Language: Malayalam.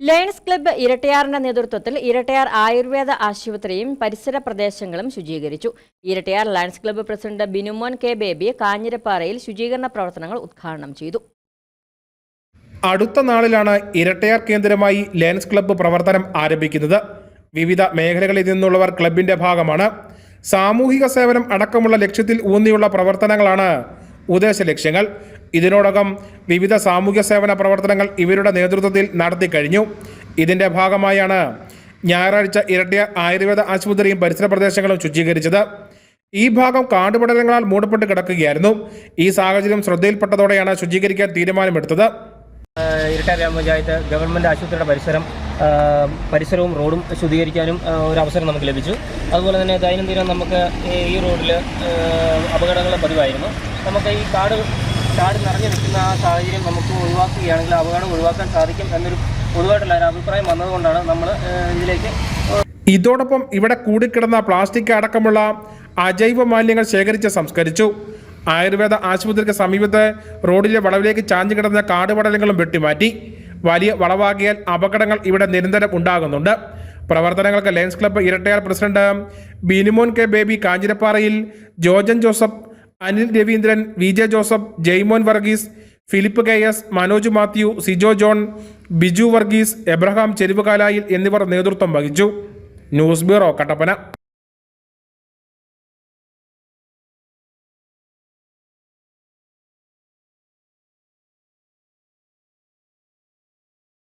ലയൺസ് ക്ലബ്ബ് ഇരട്ടയാറിന്റെ നേതൃത്വത്തിൽ ഇരട്ടയാർ ആയുർവേദ ആശുപത്രിയും പരിസര പ്രദേശങ്ങളും ശുചീകരിച്ചു. Irattayar Lions club president Binumon K Baby കാഞ്ഞിരപ്പാറയിൽ ശുചീകരണ പ്രവർത്തനങ്ങൾ ഉദ്ഘാടനം ചെയ്തു. അടുത്ത നാളിലാണ് ഇരട്ടയാർ കേന്ദ്രമായി ലയൺസ് ക്ലബ്ബ് പ്രവർത്തനം ആരംഭിക്കുന്നത്. വിവിധ മേഖലകളിൽ നിന്നുള്ളവർ ക്ലബിന്റെ ഭാഗമാണ്. സാമൂഹിക സേവനം അടക്കമുള്ള ലക്ഷ്യത്തിൽ ഊന്നിയുള്ള പ്രവർത്തനങ്ങളാണ് ഉദ്ദേശ ലക്ഷ്യങ്ങൾ ഇതിനോടകം വിവിധ സാമൂഹ്യ സേവന പ്രവർത്തനങ്ങൾ ഇവരുടെ നേതൃത്വത്തിൽ നടത്തിക്കഴിഞ്ഞു ഇതിന്റെ ഭാഗമായാണ് ഞായറാഴ്ച ഇരട്ടിയ ആയുർവേദ ആശുപത്രിയും പരിസര പ്രദേശങ്ങളും ശുചീകരിച്ചത്. ഈ ഭാഗം കാടുപടലങ്ങളാൽ മൂടപ്പെട്ട് കിടക്കുകയായിരുന്നു. ഈ സാഹചര്യം ശ്രദ്ധയിൽപ്പെട്ടതോടെയാണ് ശുചീകരിക്കാൻ തീരുമാനമെടുത്തത്. ഇരട്ട ഗ്രാമപഞ്ചായത്ത് ഗവൺമെന്റ് ആശുപത്രിയുടെ പരിസരം പരിസരവും റോഡും ശുദ്ധീകരിക്കാനും ഒരു അവസരം നമുക്ക് ലഭിച്ചു. അതുപോലെ തന്നെ ദൈനംദിനം നമുക്ക് ഈ- ഈ റോഡിൽ അപകടങ്ങൾ പതിവായിരുന്നു. നമുക്ക് ഈ കാട് കാട് നിറഞ്ഞു നിൽക്കുന്ന ആ സാഹചര്യം നമുക്ക് ഒഴിവാക്കുകയാണെങ്കിൽ അപകടം ഒഴിവാക്കാൻ സാധിക്കും എന്നൊരു പൊതുവായിട്ടുള്ള ഒരു അഭിപ്രായം വന്നതുകൊണ്ടാണ് നമ്മൾ ഇതിലേക്ക് ഇതോടൊപ്പം ഇവിടെ കൂടിക്കിടന്ന പ്ലാസ്റ്റിക് അടക്കമുള്ള അജൈവ മാലിന്യങ്ങൾ ശേഖരിച്ച് സംസ്കരിച്ചു. ആയുർവേദ ആശുപത്രിക്ക് സമീപത്തെ റോഡിലെ വളവിലേക്ക് ചാഞ്ഞു കിടന്ന കാടുപടലങ്ങളും വെട്ടിമാറ്റി. വലിയ വളവാകിയാൽ അപകടങ്ങൾ ഇവിടെ നിരന്തരം ഉണ്ടാകുന്നുണ്ട്. പ്രവർത്തനങ്ങൾക്ക് Lions club Irattayar president Binimon K Baby കാഞ്ഞിരപ്പാറയിൽ Jojan Joseph Anil Raveendran V J Joseph Jaimon Varghese Philip K S Manoj Mathew Sijo John Biju Varghese Abraham Cheruvukalayil എന്നിവർ നേതൃത്വം വഹിച്ചു. News bureau Kattappana.